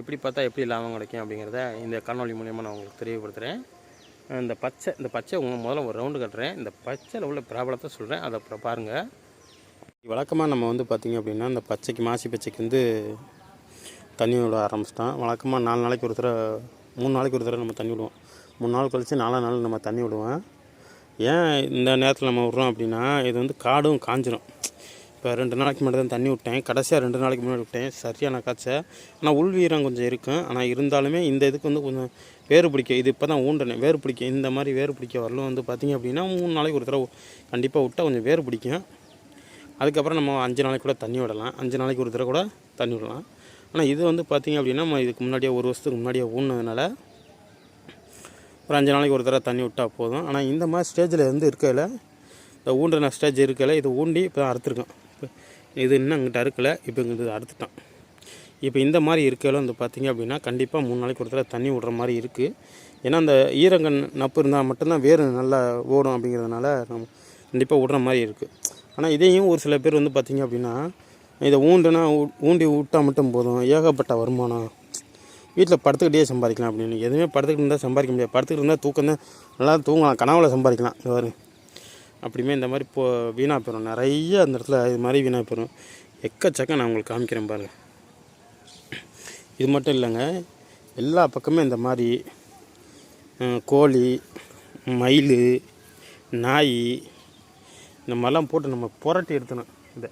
எப்படி பார்த்தா எப்படி லாபம் கிடைக்கும் அப்படிங்கிறத இந்த காணொளி மூலியமாக நான் உங்களுக்கு தெரியப்படுத்துகிறேன் இந்த பச்சை இந்த பச்சை உங்கள் முதல்ல ஒரு ரவுண்டு கட்டுறேன். இந்த பச்சையில் உள்ள பிரபலத்தை சொல்கிறேன் அதை அப்புறம் பாருங்கள் வழக்கமாக நம்ம வந்து பார்த்திங்க அப்படின்னா இந்த பச்சைக்கு மாசி பச்சைக்கு வந்து தண்ணி விட ஆரம்பிச்சிட்டோம். வழக்கமாக நாலு நாளைக்கு ஒரு தடவை மூணு நாளைக்கு ஒரு தடவை நம்ம தண்ணி விடுவோம். மூணு நாள் கழித்து நாலாம் நாள் நம்ம தண்ணி விடுவோம். ஏன் இந்த நேரத்தில் நம்ம விட்றோம் அப்படின்னா இது வந்து காடும் காஞ்சிரும். இப்போ ரெண்டு நாளைக்கு முன்னாடி தான் தண்ணி விட்டேன். கடைசியாக ரெண்டு நாளைக்கு முன்னாடி விட்டேன். சரியான காய்ச்சல் ஆனால் உள் வீரம் கொஞ்சம் இருக்கும். ஆனால் இருந்தாலுமே இந்த இதுக்கு வந்து கொஞ்சம் வேறு பிடிக்க இது இப்போ தான் ஊண்டினேன். வேறு பிடிக்க இந்த மாதிரி வேறு பிடிக்க வரலும் வந்து பார்த்திங்க அப்படின்னா மூணு நாளைக்கு ஒரு தடவை கண்டிப்பாக விட்டால் கொஞ்சம் வேறு பிடிக்கும். அதுக்கப்புறம் நம்ம அஞ்சு நாளைக்கு கூட தண்ணி விடலாம். அஞ்சு நாளைக்கு ஒரு தடவை கூட தண்ணி விடலாம். ஆனால் இது வந்து பார்த்திங்க அப்படின்னா நம்ம இதுக்கு முன்னாடியே ஒரு வருஷத்துக்கு முன்னாடியே ஊனதுனால ஒரு அஞ்சு நாளைக்கு ஒரு தடவை தண்ணி விட்டால் போதும். ஆனால் இந்த மாதிரி ஸ்டேஜில் வந்து இருக்கையில் இந்த ஊண்டின ஸ்டேஜ் இருக்கையில் இது ஊண்டி இப்போ தான் அறுத்துருக்கோம். இது இன்னும் அங்கிட்ட அறுக்கலை இப்போ இங்கிட்டு அறுத்துட்டான். இப்போ இந்த மாதிரி இருக்கையில் வந்து பார்த்திங்க அப்படின்னா கண்டிப்பாக மூணு நாளைக்கு ஒரு தடவை தண்ணி விடுற மாதிரி இருக்குது ஏன்னா அந்த ஈரங்கன் நப்பு இருந்தால் மட்டும்தான் வேறு நல்லா ஓடும் அப்படிங்கிறதுனால நம்ம கண்டிப்பாக விடுற மாதிரி இருக்குது ஆனால் இதையும் ஒரு சில பேர் வந்து பார்த்திங்க அப்படின்னா இதை ஊண்டுனா ஊண்டி விட்டால் மட்டும் போதும். ஏகப்பட்ட வருமானம். வீட்டில் படுத்துக்கிட்டே சம்பாதிக்கலாம் அப்படின்னு. எதுவுமே படுத்துக்கிட்டு இருந்தால் சம்பாதிக்க முடியாது. படுத்துக்கிட்டு இருந்தால் தூக்கம் தான் நல்லா தூங்கலாம். கனவுல சம்பாதிக்கலாம். இது அப்படியுமே இந்த மாதிரி போ வீணாக போயிடும் நிறைய அந்த இடத்துல இது மாதிரி வீணாக போயிடும் எக்கச்சக்கம் நான் உங்களுக்கு காமிக்கிறேன் பாருங்கள் இது மட்டும் இல்லைங்க. எல்லா பக்கமே இந்த மாதிரி கோழி மயில் நாய் இந்த மாதிரிலாம் போட்டு நம்ம புரட்டி எடுத்தணும் இதை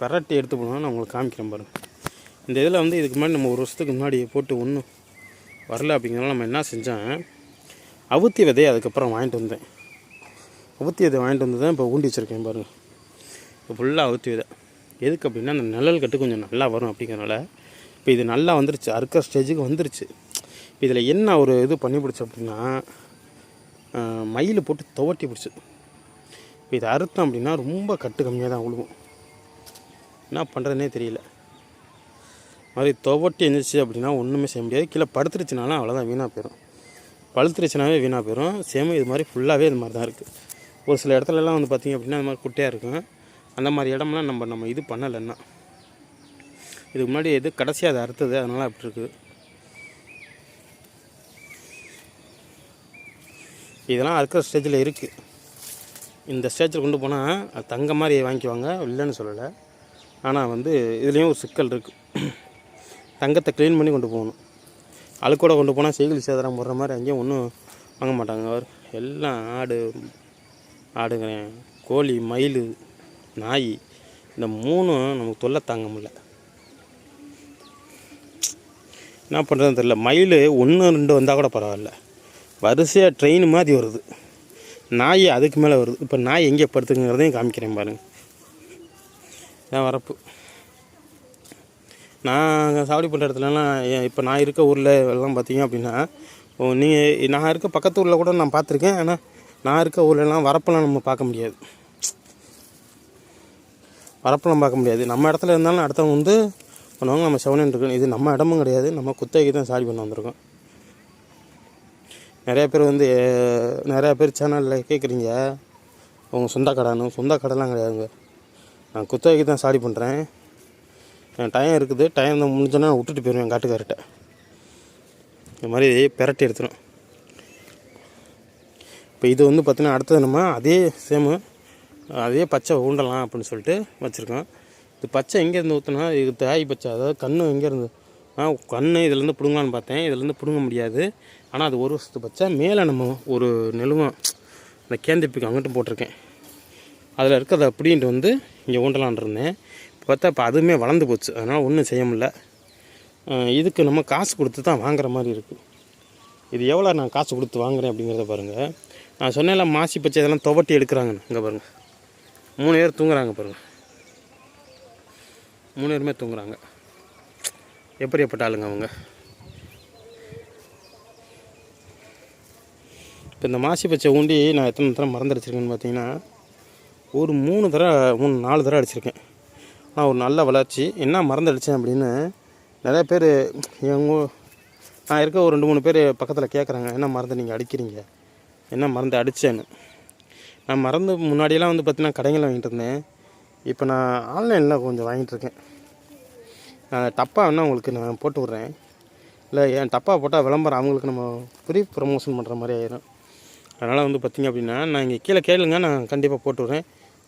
பரட்டி எடுத்து போனோம் நான் உங்களுக்கு காமிக்கிறேன் பாருங்கள் இந்த இதில் வந்து இதுக்கு முன்னாடி நம்ம ஒரு வருஷத்துக்கு முன்னாடி போட்டு ஒன்றும் வரல அப்படிங்கிறனால நம்ம என்ன செஞ்சேன் அவுத்தி விதையை அதுக்கப்புறம் வாங்கிட்டு வந்தேன். அவுத்தி விதை வாங்கிட்டு வந்து தான் இப்போ ஊண்டி வச்சுருக்கேன் பாருங்கள் இப்போ ஃபுல்லாக அவுத்தி விதை எதுக்கு அப்படின்னா அந்த நிழல் கட்டு கொஞ்சம் நல்லா வரும் அப்படிங்கிறனால இப்போ இது நல்லா வந்துருச்சு. அறுக்கிற ஸ்டேஜுக்கு வந்துருச்சு. இதில் என்ன ஒரு இது பண்ணி பிடிச்சி அப்படின்னா மயில் போட்டு துவட்டி பிடிச்சி இப்போ இதை அறுத்தோம் அப்படின்னா ரொம்ப கட்டு கம்மியாக தான் விழுவும் என்ன பண்ணுறதுனே தெரியல. மாதிரி துவட்டி இருந்துச்சு அப்படின்னா ஒன்றுமே செய்ய முடியாது. கீழே படுத்துருச்சுனாலும் அவ்வளோதான் வீணாக போயிடும் பழுத்துருச்சுனாவே வீணாக போயிடும் சேம் இது மாதிரி ஃபுல்லாகவே இது மாதிரி தான் இருக்குது ஒரு சில இடத்துலலாம் வந்து பார்த்திங்க அப்படின்னா அந்த மாதிரி குட்டையாக இருக்கும். அந்த மாதிரி இடம்லாம் நம்ம நம்ம இது பண்ணலைன்னா. இதுக்கு முன்னாடி எது கடைசியாக அது அறுத்தது அதனால் அப்படி இருக்குது. இதெல்லாம் அறுக்கிற ஸ்டேஜில் இருக்குது இந்த ஸ்டேஜில் கொண்டு போனால் அது தங்க மாதிரி வாங்கிக்குவாங்க இல்லைன்னு சொல்லலை. ஆனால் வந்து இதுலேயும் ஒரு சிக்கல் இருக்குது தங்கத்தை க்ளீன் பண்ணி கொண்டு போகணும். அழுக்கூட கொண்டு போனால் செய்கல் சேதாரம் போடுற மாதிரி அங்கேயும் ஒன்றும் வாங்க மாட்டாங்க. அவர் எல்லாம் ஆடு ஆடுங்கிறேன் கோழி மயில் நாய் இந்த மூணும் நமக்கு தொல்லை தாங்க முடியல. என்ன பண்ணுறதுன்னு தெரியல. மயில் ஒன்று ரெண்டு வந்தால் கூட பரவாயில்ல. வரிசையாக ட்ரெயின் மாதிரி வருது. நாய் அதுக்கு மேலே வருது. இப்போ நாய் எங்கே படுத்துங்கிறதையும் காமிக்கிறேன் பாருங்கள் இதான் வரப்பு. நான் சாவடி பண்ணுற இடத்துலலாம் இப்போ நான் இருக்க ஊரில் எல்லாம் பார்த்தீங்க அப்படின்னா நீங்கள் நான் இருக்க பக்கத்து ஊரில் கூட நான் பார்த்துருக்கேன் ஆனால் நான் இருக்க ஊர்லலாம் வரப்பெல்லாம் நம்ம பார்க்க முடியாது. வரப்பெல்லாம் பார்க்க முடியாது. நம்ம இடத்துல இருந்தாலும் அடுத்தவங்க வந்து பண்ணுவாங்க. நம்ம செவனன் இருக்கணும். இது நம்ம இடமும் கிடையாது. நம்ம குத்தகைக்கு தான் சாரி பண்ண வந்திருக்கோம். நிறைய பேர் வந்து நிறையா பேர் சேனலில் கேட்குறீங்க. உங்கள் சொந்த கடைன்னு. சொந்த கடைலாம் கிடையாதுங்க. நான் குத்தகைக்கு தான் சாரி பண்ணுறேன் என் டைம் இருக்குது. டைம் தான் முடிஞ்சோன்னா விட்டுட்டு போயிடுவேன் காட்டுக்கார்ட்ட இந்த மாதிரி பெரட்டி எடுத்துடும் இப்போ இது வந்து பார்த்தீங்கன்னா அடுத்தது நம்ம அதே சேமு அதே பச்சை ஊண்டலாம் அப்படின்னு சொல்லிட்டு வச்சுருக்கோம். இது பச்சை எங்கேருந்து ஊற்றினா இது தாய் பச்சை அதாவது கண்ணு எங்கேருந்து ஆ கண்ணு இதுலேருந்து பிடுங்கலான்னு பார்த்தேன். இதுலேருந்து பிடுங்க முடியாது. ஆனால் அது ஒரு வருஷத்து பச்சை. மேலே நம்ம ஒரு நெலுவம் அந்த கேந்திப்பிக்கு அங்கிட்டும் போட்டிருக்கேன். அதில் இருக்கிறத அப்படின்ட்டு வந்து இங்கே ஊண்டலான் இருந்தேன். இப்போ பார்த்தா இப்போ அதுவுமே வளர்ந்து போச்சு. அதனால் ஒன்றும் செய்ய முடில இதுக்கு நம்ம காசு கொடுத்து தான் வாங்குற மாதிரி இருக்குது இது எவ்வளோ நான் காசு கொடுத்து வாங்குறேன் அப்படிங்கிறத பாருங்கள் நான் சொன்னேன்ல மாசி பச்சை இதெல்லாம் துவட்டி எடுக்கிறாங்கன்னு. இங்கே பாருங்கள் மூணு பேர் தூங்குறாங்க பாருங்கள் மூணு பேருமே தூங்குறாங்க. எப்படிப்பட்ட ஆளுங்க அவங்க? இப்போ இந்த மாசி பச்சை ஊண்டி நான் எத்தனை தடவை மறந்துடிச்சிருக்கேன்னு பார்த்தீங்கன்னா ஒரு மூணு தடவை மூணு நாலு தடவை அடிச்சிருக்கேன். ஆனால் ஒரு நல்ல வளர்ச்சி. என்ன மறந்து அடித்தேன் அப்படின்னு நிறைய பேர் எங்க நான் இருக்க ஒரு ரெண்டு மூணு பேர் பக்கத்தில் கேட்குறாங்க என்ன மறந்து நீங்கள் அடிக்கிறீங்க? என்ன மறந்து அடித்தேன்னு நான் மறந்து முன்னாடியெல்லாம் வந்து பார்த்தீங்கன்னா கடைகளில் வாங்கிட்டு இருந்தேன். இப்போ நான் ஆன்லைனில் கொஞ்சம் வாங்கிட்டு இருக்கேன். நான் டப்பா வேணால் உங்களுக்கு நான் போட்டு விட்றேன். இல்லை ஏன் டப்பா போட்டால் விளம்பரம் அவங்களுக்கு நம்ம ஃப்ரீ ப்ரமோஷன் பண்ணுற மாதிரி ஆயிடும் அதனால் வந்து பார்த்திங்க அப்படின்னா நான் இங்கே கீழே கேளுங்க நான் கண்டிப்பாக போட்டு விட்றேன்.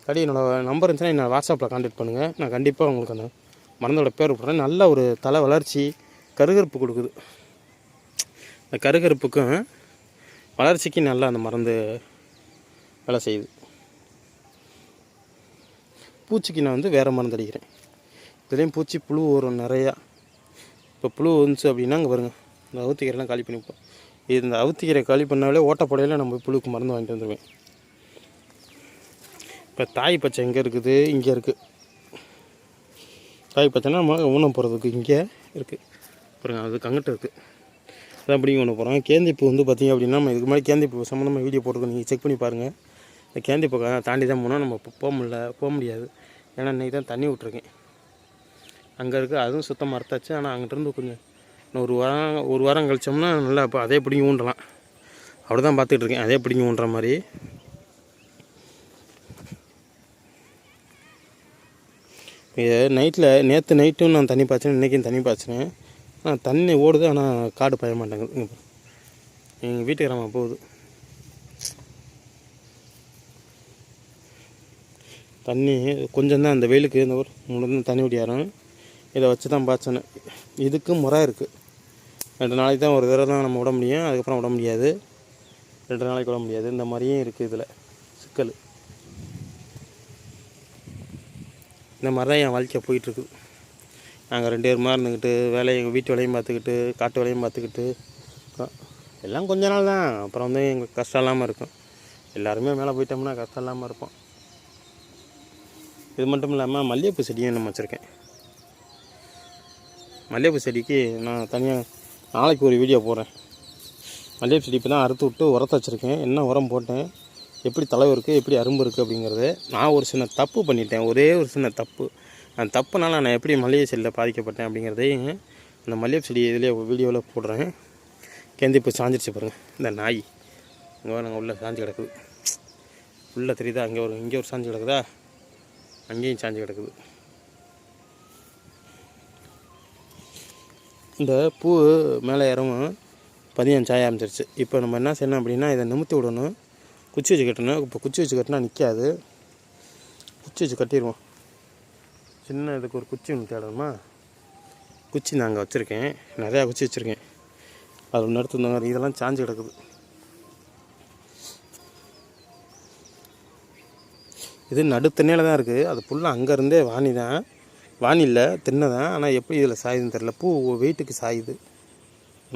கடி என்னோடய நம்பர் இருந்துச்சுன்னா என்னோட வாட்ஸ்அப்பில் கான்டாக்ட் பண்ணுங்கள் நான் கண்டிப்பாக உங்களுக்கு அந்த மருந்தோட பேர் விட்றேன் நல்ல ஒரு தலை வளர்ச்சி கருகருப்பு கொடுக்குது. இந்த கருகருப்புக்கும் வளர்ச்சிக்கு நல்லா அந்த மருந்து வேலை செய்யுது. பூச்சிக்கு நான் வந்து வேறு மருந்து அடிக்கிறேன். இதுலேயும் பூச்சி புழு வரும் நிறையா. இப்போ புழு வந்துச்சு அப்படின்னா அங்கே பாருங்கள் இந்த அவுத்திக்கீரைலாம் காலி பண்ணிப்போம் இது இந்த அவுத்திக்கீரை காலி பண்ணாலே ஓட்டப்படையில் நம்ம புழுக்கு மருந்து வாங்கிட்டு வந்துடுவேன் இப்போ தாய் பச்சை எங்கே இருக்குது? இங்கே இருக்குது தாய் பச்சைனா நம்ம ஊனம் போகிறதுக்கு இங்கே இருக்குது பாருங்கள் அது அங்கிட்ட இருக்குது அதான் பிடிங்க கொண்டு போகிறோம் கேந்திப்பூ வந்து பார்த்திங்க அப்படின்னா நம்ம இதுக்கு முன்னாடி கேந்திப்பூ சம்மந்தமாக வீடியோ போட்டிருக்கோம். நீங்கள் செக் பண்ணி பாருங்கள் இந்த கேந்திப்பூ தாண்டி தான் போனால் நம்ம போக முடியல போக முடியாது. ஏன்னா இன்றைக்கி தான் தண்ணி விட்ருக்கேன் அங்கே இருக்குது அதுவும் சுத்தமாக அறுத்தாச்சு. ஆனால் அங்கிட்டிருந்து கொஞ்சம் இன்னும் ஒரு வாரம் ஒரு வாரம் கழிச்சோம்னா நல்லா இப்போ அதே பிடிங்கி ஊண்டலாம் அப்படி தான் பார்த்துட்ருக்கேன் அதே பிடிங்கி ஊன்ற மாதிரி. இது நைட்டில் நேற்று நைட்டும் நான் தண்ணி பாய்ச்சினேன் இன்றைக்கும் தண்ணி பாய்ச்சினேன். ஆனால் தண்ணி ஓடுது ஆனால் காடு பய மாட்டேங்குது. இங்கே எங்கள் வீட்டுக்காரம்மா போகுது. தண்ணி கொஞ்சம் தான் அந்த வெயிலுக்கு இந்த ஒரு முடிந்து தண்ணி ஓடியாரும் இதை வச்சு தான் பாய்ச்சனேன். இதுக்கு முறை இருக்குது ரெண்டு நாளைக்கு தான் ஒரு தடவை தான் நம்ம விட முடியும். அதுக்கப்புறம் விட முடியாது. ரெண்டு நாளைக்கு விட முடியாது. இந்த மாதிரியும் இருக்குது இதில். சிக்கல். இந்த மாதிரி தான் என் வாழ்க்கை போயிட்டுருக்கு நாங்கள் ரெண்டு பேருமா இருந்துக்கிட்டு வேலையை எங்கள் வீட்டு வேலையும் பார்த்துக்கிட்டு காட்டு வேலையும் பார்த்துக்கிட்டு இருக்கோம். எல்லாம் கொஞ்ச நாள் தான். அப்புறம் வந்து எங்களுக்கு கஷ்டம் இல்லாமல் இருக்கும். எல்லாருமே மேலே போயிட்டோம்னா கஷ்டம் இல்லாமல் இருப்போம். இது மட்டும் இல்லாமல் மல்லிகைப்பூ செடியும் நம்ம வச்சுருக்கேன். மல்லிகைப்பூ செடிக்கு நான் தனியாக நாளைக்கு ஒரு வீடியோ போடுறேன். மல்லிகைப்பூ செடி இப்போ தான் அறுத்து விட்டு உரத்தை வச்சுருக்கேன். என்ன உரம் போட்டேன்? எப்படி தலைவர் இருக்குது எப்படி அரும்பு இருக்குது அப்படிங்கிறது நான் ஒரு சின்ன தப்பு பண்ணிட்டேன். ஒரே ஒரு சின்ன தப்பு. அந்த தப்புனால நான் எப்படி மல்லிகை செடியில் பாதிக்கப்பட்டேன் அப்படிங்கிறதையும் அந்த மல்லிகை செடி இதிலே வீடியோவில் போடுறேன். கேந்தி இப்போ சாஞ்சிருச்சு பாருங்கள் இந்த நாய். இங்கே நாங்கள் உள்ளே சாஞ்சு கிடக்குது. உள்ளே தெரியுதா? அங்கே ஒரு இங்கே ஒரு சாஞ்சு கிடக்குதா? அங்கேயும் சாஞ்சு கிடக்குது. இந்த பூ மேலே இறவும் பதியம் சாய ஆரம்பிச்சிருச்சு. இப்போ நம்ம என்ன செய்யணும் அப்படின்னா இதை நிமித்தி விடணும். குச்சி வச்சு கட்டணும். இப்போ குச்சி வச்சு கட்டினா நிற்காது குச்சி வச்சு கட்டிடுவோம் சின்ன இதுக்கு ஒரு குச்சி ஒன்று தேடணுமா? குச்சி நான் அங்கே வச்சுருக்கேன். நிறையா குச்சி வச்சுருக்கேன். அது ஒன்று எடுத்து இதெல்லாம் சாஞ்சு கிடக்குது. இது நடுத்தண்ணையில் தான் இருக்குது அது ஃபுல்லாக அங்கேருந்தே வாணி தான். வாணி இல்லை திண்ணை தான். ஆனால் எப்படி இதில் சாயுதுன்னு தெரில பூ வெயிட்டுக்கு சாயுது.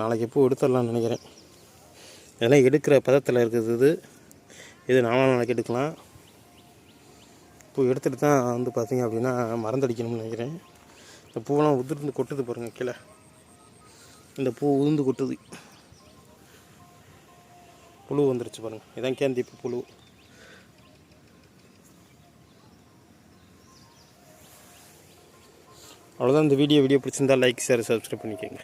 நாளைக்கு பூ எடுத்துடலாம்னு நினைக்கிறேன். இதெல்லாம் எடுக்கிற பதத்தில் இருக்குது இது. இது நாலாம் நாளைக்கு எடுக்கலாம் பூ எடுத்துகிட்டு தான் வந்து பார்த்தீங்க அப்படின்னா மறந்தடிக்கணும்னு நினைக்கிறேன். இந்த பூவெல்லாம் உதிர்ந்து கொட்டுது பாருங்கள் கீழே. இந்த பூ உதிர்ந்து கொட்டுது. புழு வந்துருச்சு பாருங்கள் இதான் கேந்திப்பு புழு. அவ்வளோதான் இந்த வீடியோ. வீடியோ பிடிச்சிருந்தா லைக் ஷேர் சப்ஸ்கிரைப் பண்ணிக்கோங்க.